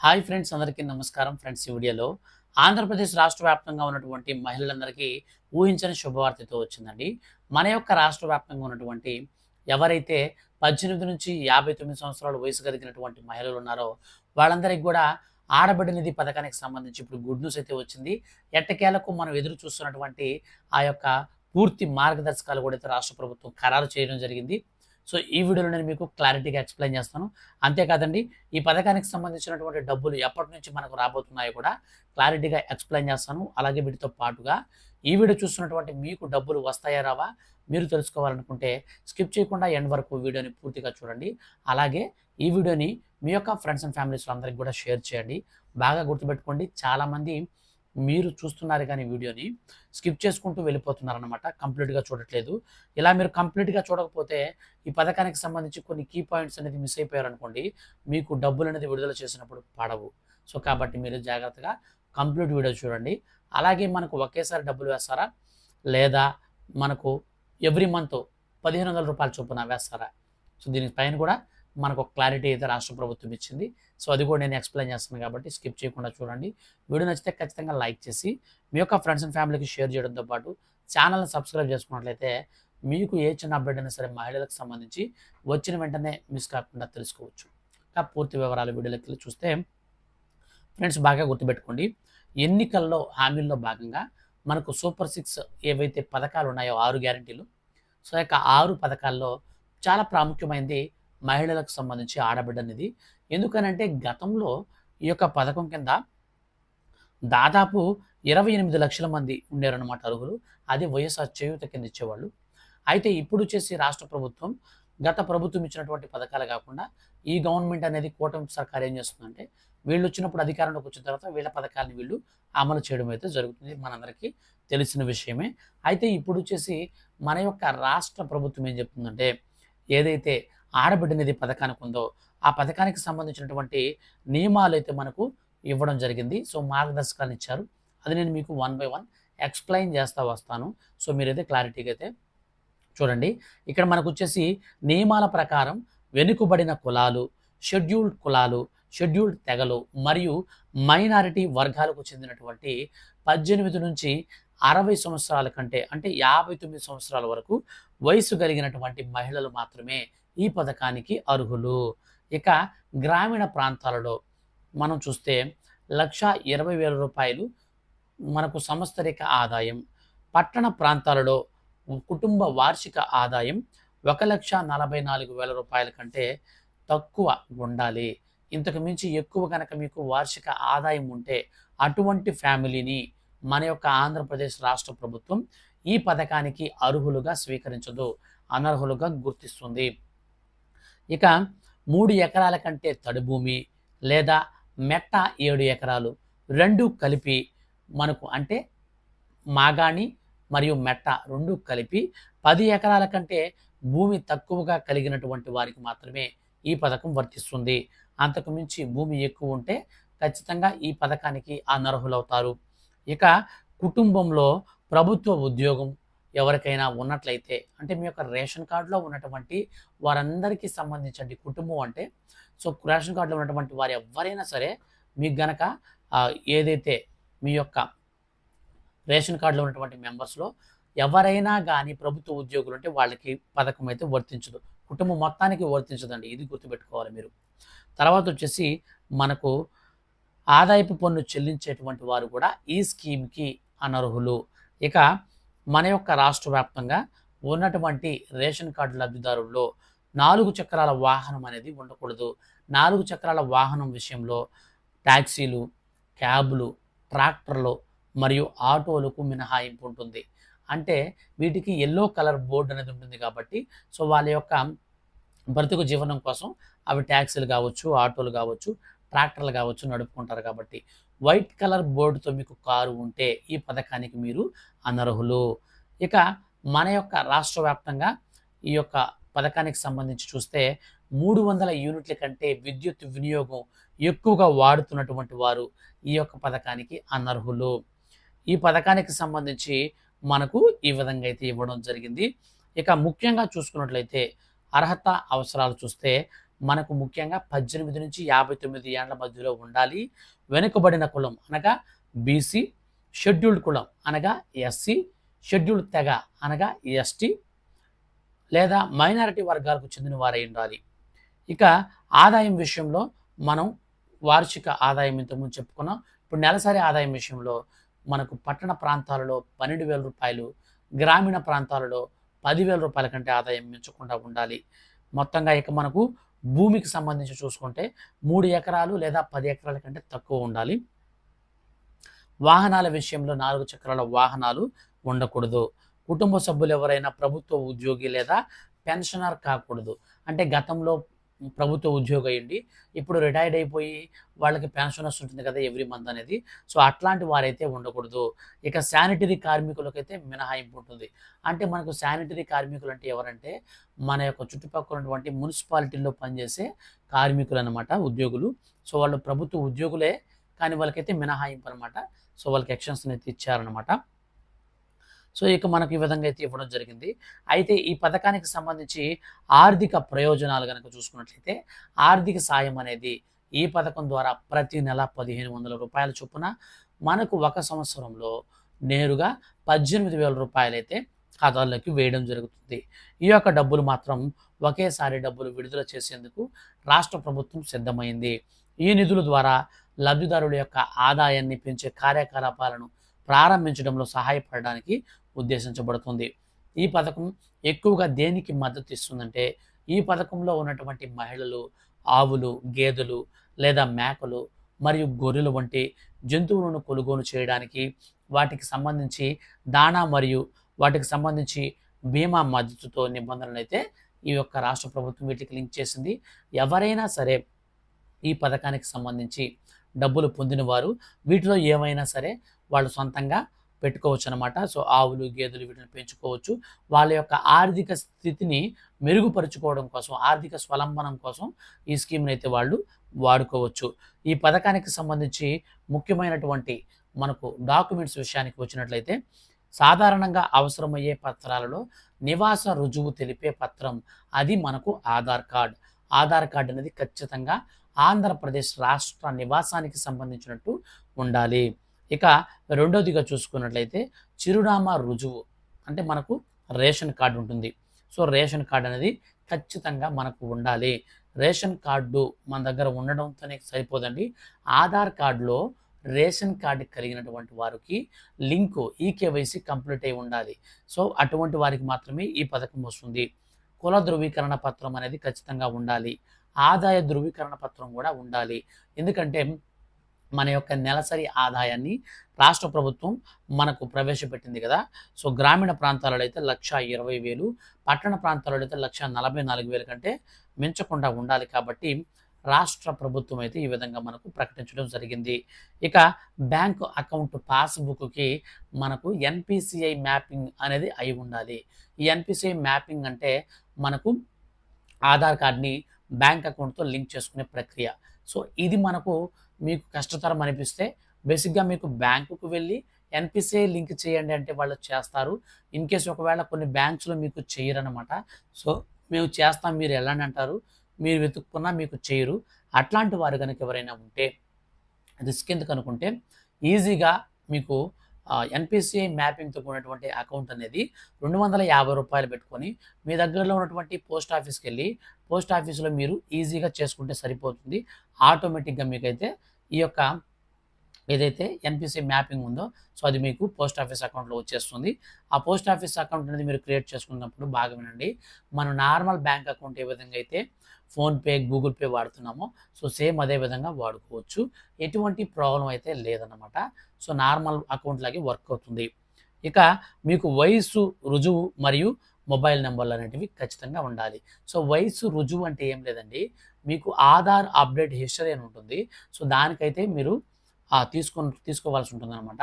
Hi friends అందరికీ నమస్కారం friends ఈ వీడియోలో. ఆంధ్రప్రదేశ్ రాష్ట్ర వ్యాప్తంగా ఉన్నటువంటి మహిళలందరికీ ఊహించని శుభవార్తతో వచ్చిందండి. మన యొక్క రాష్ట్ర వ్యాప్తంగా ఉన్నటువంటి ఎవరైతే పద్దెనిమిది నుంచి యాభై తొమ్మిది సంవత్సరాల వయసు కలిగినటువంటి మహిళలు ఉన్నారో వాళ్ళందరికీ కూడా ఆడబిడ్డ నిధి పథకానికి సంబంధించి ఇప్పుడు గుడ్ న్యూస్ అయితే వచ్చింది. ఎట్టకేలకు మనం ఎదురు చూస్తున్నటువంటి ఆ యొక్క పూర్తి మార్గదర్శకాలు కూడా అయితే రాష్ట్ర ప్రభుత్వం ఖరారు చేయడం జరిగింది. సో ఈ వీడియోలో నేను మీకు క్లారిటీగా ఎక్స్ప్లెయిన్ చేస్తాను. అంతేకాదండి ఈ పథకానికి సంబంధించినటువంటి డబ్బులు ఎప్పటి నుంచి మనకు రాబోతున్నాయో కూడా క్లారిటీగా ఎక్స్ప్లెయిన్ చేస్తాను. అలాగే వీటితో పాటుగా ఈ వీడియో చూస్తున్నటువంటి మీకు డబ్బులు వస్తాయా రావా మీరు తెలుసుకోవాలనుకుంటే స్కిప్ చేయకుండా ఎండ్ వరకు వీడియోని పూర్తిగా చూడండి. అలాగే ఈ వీడియోని మీ యొక్క ఫ్రెండ్స్ అండ్ ఫ్యామిలీస్లో అందరికి కూడా షేర్ చేయండి. బాగా గుర్తుపెట్టుకోండి. చాలామంది మీరు చూస్తున్నారు కానీ వీడియోని స్కిప్ చేసుకుంటూ వెళ్ళిపోతున్నారనమాట కంప్లీట్గా చూడట్లేదు. ఇలా మీరు కంప్లీట్గా చూడకపోతే ఈ పథకానికి సంబంధించి కొన్ని కీ పాయింట్స్ అనేది మిస్ అయిపోయారు అనుకోండి మీకు డబ్బులు అనేది విడుదల చేసినప్పుడు పడవు. సో కాబట్టి మీరు జాగ్రత్తగా కంప్లీట్ వీడియో చూడండి. అలాగే మనకు ఒకేసారి డబ్బులు వేస్తారా? లేదా మనకు ఎవ్రీ మంత్ పదిహేను వందల రూపాయల చొప్పున వేస్తారా? సో దీనిపైన కూడా మనకు ఒక క్లారిటీ అయితే రాష్ట్ర ప్రభుత్వం ఇచ్చింది. సో అది కూడా నేను ఎక్స్ప్లెయిన్ చేస్తున్నాను కాబట్టి స్కిప్ చేయకుండా చూడండి. వీడియో నచ్చితే ఖచ్చితంగా లైక్ చేసి మీ యొక్క ఫ్రెండ్స్ అండ్ ఫ్యామిలీకి షేర్ చేయడంతో పాటు ఛానల్ని సబ్స్క్రైబ్ చేసుకున్నట్లయితే మీకు ఏ చిన్న అప్డేట్ అయినా సరే మహిళలకు సంబంధించి వచ్చిన వెంటనే మిస్ కాకుండా తెలుసుకోవచ్చు. ఇంకా పూర్తి వివరాలు వీడియోలోకి వెళ్ళి చూస్తే ఫ్రెండ్స్ బాగా గుర్తుపెట్టుకోండి. ఎన్నికల్లో హామీల్లో భాగంగా మనకు సూపర్ సిక్స్ ఏవైతే పథకాలు ఉన్నాయో ఆరు గ్యారంటీలు సో యొక్క ఆరు పథకాల్లో చాలా ప్రాముఖ్యమైనది మహిళలకు సంబంధించి ఆడబిడ్డ అనేది ఎందుకనంటే గతంలో ఈ యొక్క పథకం కింద దాదాపు ఇరవై ఎనిమిది లక్షల మంది ఉండేరన్నమాట అర్హులు. అది వైఎస్ఆర్ చేయూత కింద ఇచ్చేవాళ్ళు. అయితే ఇప్పుడు చేసి రాష్ట్ర ప్రభుత్వం గత ప్రభుత్వం ఇచ్చినటువంటి పథకాలు కాకుండా ఈ గవర్నమెంట్ అనేది కూటమి సర్కార్ ఏం చేస్తుందంటే వీళ్ళు వచ్చినప్పుడు అధికారంలోకి వచ్చిన తర్వాత వీళ్ళ పథకాలను వీళ్ళు అమలు చేయడం అయితే జరుగుతుంది. మనందరికీ తెలిసిన విషయమే. అయితే ఇప్పుడు వచ్చేసి మన యొక్క రాష్ట్ర ప్రభుత్వం ఏం చెప్తుందంటే ఏదైతే ఆడబిడ్డ నిధి పథకానికి ఉందో ఆ పథకానికి సంబంధించినటువంటి నియమాలు అయితే మనకు ఇవ్వడం జరిగింది. సో మార్గదర్శకాలు ఇచ్చారు. అది నేను మీకు వన్ బై వన్ ఎక్స్ప్లెయిన్ చేస్తా వస్తాను. సో మీరైతే క్లారిటీగా అయితే చూడండి. ఇక్కడ మనకు వచ్చేసి నియమాల ప్రకారం వెనుకబడిన కులాలు షెడ్యూల్డ్ కులాలు షెడ్యూల్డ్ తెగలు మరియు మైనారిటీ వర్గాలకు చెందినటువంటి పద్దెనిమిది నుంచి అరవై సంవత్సరాల కంటే అంటే యాభై తొమ్మిది సంవత్సరాల వరకు వయసు కలిగినటువంటి మహిళలు మాత్రమే ఈ పథకానికి అర్హులు. ఇక గ్రామీణ ప్రాంతాలలో మనం చూస్తే లక్ష ఇరవై వేల రూపాయలు మనకు సంవత్సరిక ఆదాయం. పట్టణ ప్రాంతాలలో కుటుంబ వార్షిక ఆదాయం ఒక లక్ష నలభై నాలుగు వేల రూపాయల కంటే తక్కువ ఉండాలి. ఇంతకు మించి ఎక్కువ కనుక మీకు వార్షిక ఆదాయం ఉంటే అటువంటి ఫ్యామిలీని మన యొక్క ఆంధ్రప్రదేశ్ రాష్ట్ర ప్రభుత్వం ఈ పథకానికి అర్హులుగా స్వీకరించదు అనర్హులుగా గుర్తిస్తుంది. ఇక మూడు ఎకరాల కంటే తడుభూమి లేదా మెట్ట ఏడు ఎకరాలు రెండు కలిపి మనకు అంటే మాగాణి మరియు మెట్ట రెండు కలిపి పది ఎకరాల కంటే భూమి తక్కువగా కలిగినటువంటి వారికి మాత్రమే ఈ పథకం వర్తిస్తుంది. అంతకుమించి భూమి ఎక్కువ ఉంటే ఖచ్చితంగా ఈ పథకానికి అనర్హులవుతారు ఇక కుటుంబంలో ప్రభుత్వ ఉద్యోగం ఎవరికైనా ఉన్నట్లయితే అంటే మీ యొక్క రేషన్ కార్డులో ఉన్నటువంటి వారందరికీ సంబంధించండి కుటుంబం అంటే. సో రేషన్ కార్డులో ఉన్నటువంటి వారు ఎవరైనా సరే మీకు గనక ఏదైతే మీ యొక్క రేషన్ కార్డులో ఉన్నటువంటి మెంబర్స్లో ఎవరైనా కానీ ప్రభుత్వ ఉద్యోగులు ఉంటే వాళ్ళకి పథకం అయితే వర్తించదు. కుటుంబం మొత్తానికి వర్తించదండి. ఇది గుర్తుపెట్టుకోవాలి మీరు. తర్వాత వచ్చేసి మనకు ఆదాయపు పన్ను చెల్లించేటువంటి వారు కూడా ఈ స్కీమ్కి అనర్హులు. ఇక మన యొక్క రాష్ట్ర వ్యాప్తంగా ఉన్నటువంటి రేషన్ కార్డు లబ్ధిదారుల్లో నాలుగు చక్రాల వాహనం అనేది ఉండకూడదు. నాలుగు చక్రాల వాహనం విషయంలో ట్యాక్సీలు క్యాబ్లు ట్రాక్టర్లు మరియు ఆటోలకు మినహాయింపు ఉంటుంది. అంటే వీటికి ఎల్లో కలర్ బోర్డు అనేది ఉంటుంది కాబట్టి సో వాళ్ళ యొక్క బ్రతుకు జీవనం కోసం అవి ట్యాక్సీలు కావచ్చు ఆటోలు కావచ్చు ట్రాక్టర్లు కావచ్చు నడుపుకుంటారు కాబట్టి. వైట్ కలర్ బోర్డుతో మీకు కారు ఉంటే ఈ పథకానికి మీరు అనర్హులు. ఇక మన యొక్క రాష్ట్ర వ్యాప్తంగా ఈ యొక్క పథకానికి సంబంధించి చూస్తే మూడు వందల యూనిట్ల కంటే విద్యుత్ వినియోగం ఎక్కువగా వాడుతున్నటువంటి వారు ఈ యొక్క పథకానికి అనర్హులు. ఈ పథకానికి సంబంధించి మనకు ఈ విధంగా అయితే ఇవ్వడం జరిగింది. ఇక ముఖ్యంగా చూసుకున్నట్లయితే అర్హత అవసరాలు చూస్తే మనకు ముఖ్యంగా పద్దెనిమిది నుంచి యాభై తొమ్మిది ఏళ్ళ మధ్యలో ఉండాలి. వెనుకబడిన కులం అనగా బీసీ షెడ్యూల్డ్ కులం అనగా ఎస్సీ షెడ్యూల్డ్ తెగ అనగా ఎస్టీ లేదా మైనారిటీ వర్గాలకు చెందిన వారై ఉండాలి. ఇక ఆదాయం విషయంలో మనం వార్షిక ఆదాయం ఇంతకుముందు చెప్పుకున్నాం. ఇప్పుడు నెలసరి ఆదాయం విషయంలో మనకు పట్టణ ప్రాంతాలలో పన్నెండు వేల రూపాయలు గ్రామీణ ప్రాంతాలలో పదివేల రూపాయల కంటే ఆదాయం మించకుండా ఉండాలి. మొత్తంగా ఇక మనకు భూమికి సంబంధించి చూసుకుంటే మూడు ఎకరాలు లేదా పది ఎకరాల కంటే తక్కువ ఉండాలి. వాహనాల విషయంలో నాలుగు చక్రాల వాహనాలు ఉండకూడదు. కుటుంబ సభ్యులు ఎవరైనా ప్రభుత్వ ఉద్యోగి లేదా పెన్షనర్ కాకూడదు. అంటే గతంలో ప్రభుత్వ ఉద్యోగి అయ్యండి ఇప్పుడు రిటైర్డ్ అయిపోయి వాళ్ళకి పెన్షన్ వస్తుంటుంది కదా ఎవ్రీ మంత్ అనేది. సో అట్లాంటి వారైతే ఉండకూడదు. ఇక శానిటరీ కార్మికులకైతే మినహాయింపు ఉంటుంది అంటే మనకు శానిటరీ కార్మికులు అంటే ఎవరంటే మన యొక్క చుట్టుపక్కల ఉన్నటువంటి మున్సిపాలిటీల్లో పనిచేసే కార్మికులు అనమాట ఉద్యోగులు. సో వాళ్ళు ప్రభుత్వ ఉద్యోగులే కానీ వాళ్ళకైతే మినహాయింపు అనమాట సో వాళ్ళకి ఎక్షన్స్ అయితే ఇచ్చారనమాట. సో ఇక మనకు ఈ విధంగా అయితే ఇవ్వడం జరిగింది. అయితే ఈ పథకానికి సంబంధించి ఆర్థిక ప్రయోజనాలు కనుక చూసుకున్నట్లయితే ఆర్థిక సాయం అనేది ఈ పథకం ద్వారా ప్రతి నెల పదిహేను వందల రూపాయల చొప్పున మనకు ఒక సంవత్సరంలో నేరుగా పద్దెనిమిది వేల రూపాయలైతే ఖాతాల్లోకి వేయడం జరుగుతుంది. ఈ యొక్క డబ్బులు మాత్రం ఒకేసారి డబ్బులు విడుదల చేసేందుకు రాష్ట్ర ప్రభుత్వం సిద్ధమైంది. ఈ నిధుల ద్వారా లబ్ధిదారుల యొక్క ఆదాయాన్ని పెంచే కార్యకలాపాలను ప్రారంభించడంలో సహాయపడడానికి ఉద్దేశించబడుతుంది. ఈ పథకం ఎక్కువగా దేనికి మద్దతు ఇస్తుందంటే ఈ పథకంలో ఉన్నటువంటి మహిళలు ఆవులు గేదెలు లేదా మేకలు మరియు గొర్రెలు వంటి జంతువులను కొనుగోలు చేయడానికి వాటికి సంబంధించి దాణా మరియు వాటికి సంబంధించి బీమా మద్దతుతో నిబంధనలు అయితే ఈ యొక్క రాష్ట్ర ప్రభుత్వం వీటికి లింక్ చేసింది. ఎవరైనా సరే ఈ పథకానికి సంబంధించి డబ్బులు పొందిన వారు వీటిలో ఏమైనా సరే వాళ్ళు సొంతంగా పెట్టుకోవచ్చు అనమాట సో ఆవులు గేదెలు వీటిని పెంచుకోవచ్చు. వాళ్ళ యొక్క ఆర్థిక స్థితిని మెరుగుపరుచుకోవడం కోసం ఆర్థిక స్వలంబనం కోసం ఈ స్కీమ్ని అయితే వాళ్ళు వాడుకోవచ్చు. ఈ పథకానికి సంబంధించి ముఖ్యమైనటువంటి మనకు డాక్యుమెంట్స్ విషయానికి వచ్చినట్లయితే సాధారణంగా అవసరమయ్యే పత్రాలలో నివాస రుజువు తెలిపే పత్రం. అది మనకు ఆధార్ కార్డ్. ఆధార్ కార్డ్ అనేది ఖచ్చితంగా ఆంధ్రప్రదేశ్ రాష్ట్ర నివాసానికి సంబంధించినట్టు ఉండాలి. ఇక రెండోదిగా చూసుకున్నట్లయితే చిరునామా రుజువు. అంటే మనకు రేషన్ కార్డు ఉంటుంది. సో రేషన్ కార్డు అనేది ఖచ్చితంగా మనకు ఉండాలి. రేషన్ కార్డు మన దగ్గర ఉండడంతోనే సరిపోదండి. ఆధార్ కార్డులో రేషన్ కార్డు కలిగినటువంటి వారికి లింకు ఈకేవైసీ కంప్లీట్ అయి ఉండాలి. సో అటువంటి వారికి మాత్రమే ఈ పథకం వస్తుంది. కుల ధృవీకరణ పత్రం అనేది ఖచ్చితంగా ఉండాలి. ఆదాయ ధృవీకరణ పత్రం కూడా ఉండాలి. ఎందుకంటే మన యొక్క నెలసరి ఆదాయాన్ని రాష్ట్ర ప్రభుత్వం మనకు ప్రవేశపెట్టింది కదా. సో గ్రామీణ ప్రాంతాలలో అయితే లక్ష ఇరవై వేలు పట్టణ ప్రాంతాలలో అయితే లక్ష నలభై నాలుగు వేల కంటే మించకుండా ఉండాలి కాబట్టి రాష్ట్ర ప్రభుత్వం అయితే ఈ విధంగా మనకు ప్రకటించడం జరిగింది. ఇక బ్యాంకు అకౌంట్ పాస్బుక్కి మనకు ఎన్పిసిఐ మ్యాపింగ్ అనేది అయి ఉండాలి. ఈ ఎన్పిసిఐ మ్యాపింగ్ అంటే మనకు ఆధార్ కార్డ్ని బ్యాంక్ అకౌంట్తో లింక్ చేసుకునే ప్రక్రియ. సో ఇది మనకు మీకు కష్టతరం అనిపిస్తే బేసిక్గా మీకు బ్యాంకుకు వెళ్ళి ఎన్పిసిఐ లింక్ చేయండి అంటే వాళ్ళు చేస్తారు. ఇన్ కేస్ ఒకవేళ కొన్ని బ్యాంక్స్లో మీకు చేయరనమాట సో మేము చేస్తాం మీరు ఎలాంటి అంటారు. మీరు వెతుక్కున్నా మీకు చేయరు. అట్లాంటి వారు కనుక ఎవరైనా ఉంటే రిస్క్ ఎందుకు అనుకుంటే ఈజీగా మీకు ఎన్పిసిఐ మ్యాపింగ్తో కూడినటువంటి అకౌంట్ అనేది రెండు వందల యాభై రూపాయలు పెట్టుకొని మీ దగ్గరలో ఉన్నటువంటి పోస్ట్ ఆఫీస్కి వెళ్ళి పోస్ట్ ఆఫీస్లో మీరు ఈజీగా చేసుకుంటే సరిపోతుంది. ఆటోమేటిక్గా మీకైతే ఈ యొక్క ఏదైతే ఎన్పిసి మ్యాపింగ్ ఉందో సో అది మీకు పోస్ట్ ఆఫీస్ అకౌంట్లో వచ్చేస్తుంది. ఆ పోస్ట్ ఆఫీస్ అకౌంట్ అనేది మీరు క్రియేట్ చేసుకున్నప్పుడు బాగా వినండి మనం నార్మల్ బ్యాంక్ అకౌంట్ ఏ విధంగా అయితే ఫోన్పే గూగుల్ పే వాడుతున్నామో సో సేమ్ అదే విధంగా వాడుకోవచ్చు. ఎటువంటి ప్రాబ్లం అయితే లేదన్నమాట. సో నార్మల్ అకౌంట్ లాగే వర్క్ అవుతుంది. ఇక మీకు వయసు రుజువు మరియు మొబైల్ నెంబర్లు అనేటివి ఖచ్చితంగా ఉండాలి. సో వయసు రుజువు అంటే ఏం లేదండి. మీకు ఆధార్ అప్డేట్ హిస్టరీ అని ఉంటుంది. సో దానికైతే మీరు తీసుకొని తీసుకోవాల్సి ఉంటుంది అనమాట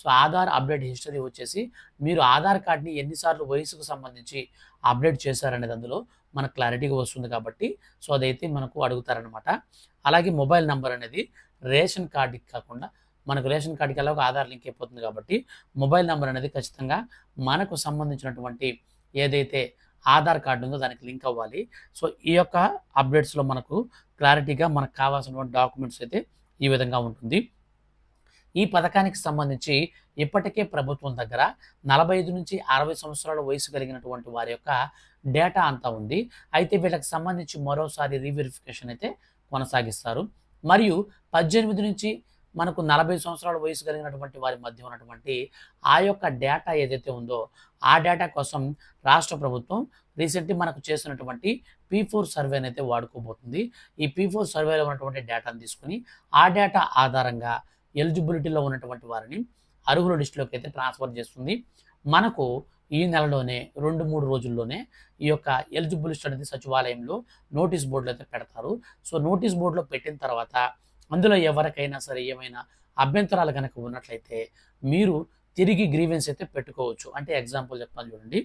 సో ఆధార్ అప్డేట్ హిస్టరీ వచ్చేసి మీరు ఆధార్ కార్డ్ని ఎన్నిసార్లు వయసుకు సంబంధించి అప్డేట్ చేశారనేది అందులో మనకు క్లారిటీగా వస్తుంది కాబట్టి సో అదైతే మనకు అడుగుతారనమాట అలాగే మొబైల్ నెంబర్ అనేది రేషన్ కార్డుకి కాకుండా మనకు రేషన్ కార్డుకి ఎలా ఒక ఆధార్ లింక్ అయిపోతుంది కాబట్టి మొబైల్ నెంబర్ అనేది ఖచ్చితంగా మనకు సంబంధించినటువంటి ఏదైతే ఆధార్ కార్డు ఉందో దానికి లింక్ అవ్వాలి. సో ఈ యొక్క అప్డేట్స్లో మనకు క్లారిటీగా మనకు కావాల్సినటువంటి డాక్యుమెంట్స్ అయితే ఈ విధంగా ఉంటుంది. ఈ పథకానికి సంబంధించి ఇప్పటికే ప్రభుత్వం దగ్గర నలభై ఐదు నుంచి అరవై సంవత్సరాల వయసు కలిగినటువంటి వారి యొక్క డేటా అంతా ఉంది. అయితే వీళ్ళకి సంబంధించి మరోసారి రీవెరిఫికేషన్ అయితే కొనసాగిస్తారు. మరియు పద్దెనిమిది నుంచి మనకు నలభై సంవత్సరాల వయసు కలిగినటువంటి వారి మధ్య ఉన్నటువంటి ఆ యొక్క డేటా ఏదైతే ఉందో ఆ డేటా కోసం రాష్ట్ర ప్రభుత్వం రీసెంట్లీ మనకు చేసినటువంటి పీ ఫోర్ సర్వేని అయితే వాడుకోబోతుంది. ఈ పీ ఫోర్ సర్వేలో ఉన్నటువంటి డేటాను తీసుకుని ఆ డేటా ఆధారంగా ఎలిజిబిలిటీలో ఉన్నటువంటి వారిని అర్హుల లిస్టులోకి అయితే ట్రాన్స్ఫర్ చేస్తుంది. మనకు ఈ నెలలోనే రెండు మూడు రోజుల్లోనే ఈ యొక్క ఎలిజిబుల్ లిస్ట్ అనేది సచివాలయంలో నోటీస్ బోర్డులో అయితే పెడతారు. సో నోటీస్ బోర్డులో పెట్టిన తర్వాత అందులో ఎవరికైనా సరే ఏమైనా అభ్యంతరాలు కనుక ఉన్నట్లయితే మీరు తిరిగి గ్రీవెన్స్ అయితే పెట్టుకోవచ్చు. అంటే ఎగ్జాంపుల్ చెప్తాను చూడండి.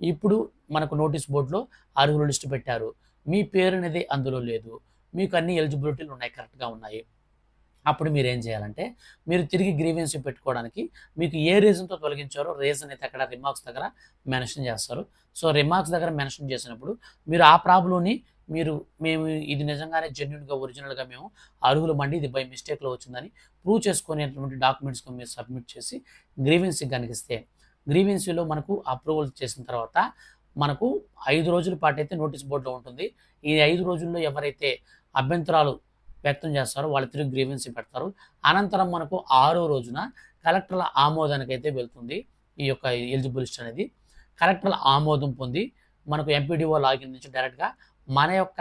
ఇప్పుడు మనకు నోటీస్ బోర్డులో అర్హుల లిస్టు పెట్టారు. మీ పేరు అనేది అందులో లేదు. మీకు అన్ని ఎలిజిబిలిటీలు ఉన్నాయి కరెక్ట్గా ఉన్నాయి. అప్పుడు మీరు ఏం చేయాలంటే మీరు తిరిగి గ్రీవెన్స్ పెట్టుకోవడానికి మీకు ఏ రీజన్తో తొలగించారో రీజన్ అయితే అక్కడ రిమార్క్స్ దగ్గర మెన్షన్ చేస్తారు. సో రిమార్క్స్ దగ్గర మెన్షన్ చేసినప్పుడు మీరు ఆ ప్రాబ్లంని మీరు మేము ఇది నిజంగానే జెన్యున్గా ఒరిజినల్గా మేము అర్హులమండి ఇది బై మిస్టేక్లో వచ్చిందని ప్రూవ్ చేసుకునేటువంటి డాక్యుమెంట్స్కి మీరు సబ్మిట్ చేసి గ్రీవెన్సీకి కనిపిస్తే గ్రీవెన్సీలో మనకు అప్రూవల్ చేసిన తర్వాత మనకు ఐదు రోజుల పాటు అయితే నోటీస్ బోర్డులో ఉంటుంది. ఈ ఐదు రోజుల్లో ఎవరైతే అభ్యంతరాలు వ్యక్తం చేస్తారు వాళ్ళు తిరిగి గ్రీవెన్సీ పెడతారు. అనంతరం మనకు ఆరో రోజున కలెక్టర్ల ఆమోదానికి అయితే వెళ్తుంది ఈ యొక్క ఎలిజిబుల్ లిస్ట్ అనేది. కలెక్టర్ల ఆమోదం పొంది మనకు ఎంపీడీఓ లాగిన్ నుంచి డైరెక్ట్గా మన యొక్క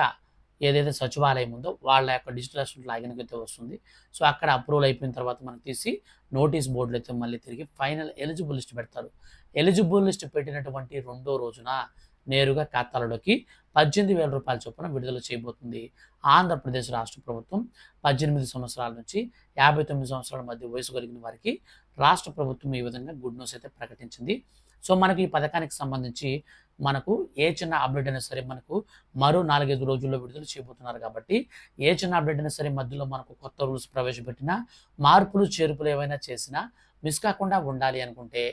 ఏదైతే సచివాలయం ఉందో వాళ్ళ యొక్క డిజిటల్ అసిస్టెంట్ లాగిన్కి అయితే వస్తుంది. సో అక్కడ అప్రూవల్ అయిపోయిన తర్వాత మనం తీసి నోటీస్ బోర్డులో అయితే మళ్ళీ తిరిగి ఫైనల్ ఎలిజిబుల్ లిస్ట్ పెడతారు. ఎలిజిబుల్ లిస్ట్ పెట్టినటువంటి రెండో రోజున నేరుగా ఖాతాలలోకి పద్దెనిమిది వేల రూపాయల చొప్పున విడుదల చేయబోతుంది. ఆంధ్రప్రదేశ్ రాష్ట్ర ప్రభుత్వం పద్దెనిమిది సంవత్సరాల నుంచి యాభై తొమ్మిది సంవత్సరాల మధ్య వయసు కలిగిన వారికి రాష్ట్ర ప్రభుత్వం ఈ విధంగా గుడ్ న్యూస్ అయితే ప్రకటించింది. సో మనకి ఈ పథకానికి సంబంధించి మనకు ఏ చిన్న అప్డేట్ అయినా సరే మనకు మరో నాలుగైదు రోజుల్లో విడుదల చేయబోతున్నారు కాబట్టి ఏ చిన్న అప్డేట్ అయినా సరే మధ్యలో మనకు కొత్త రూల్స్ ప్రవేశపెట్టినా మార్పులు చేర్పులు ఏవైనా చేసినా మిస్ కాకుండా ఉండాలి అనుకుంటే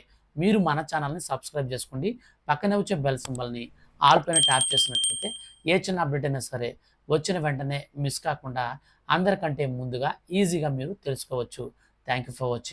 మీరు మన ఛానల్ని సబ్స్క్రైబ్ చేసుకోండి. పక్కనే వచ్చే బెల్ సింబల్ని ఆల్ పైన ట్యాప్ చేసినట్లయితే ఏ చిన్న అప్డేట్ అయినా సరే వచ్చిన వెంటనే మిస్ కాకుండా అందరికంటే ముందుగా ఈజీగా మీరు తెలుసుకోవచ్చు. Thank you for watching.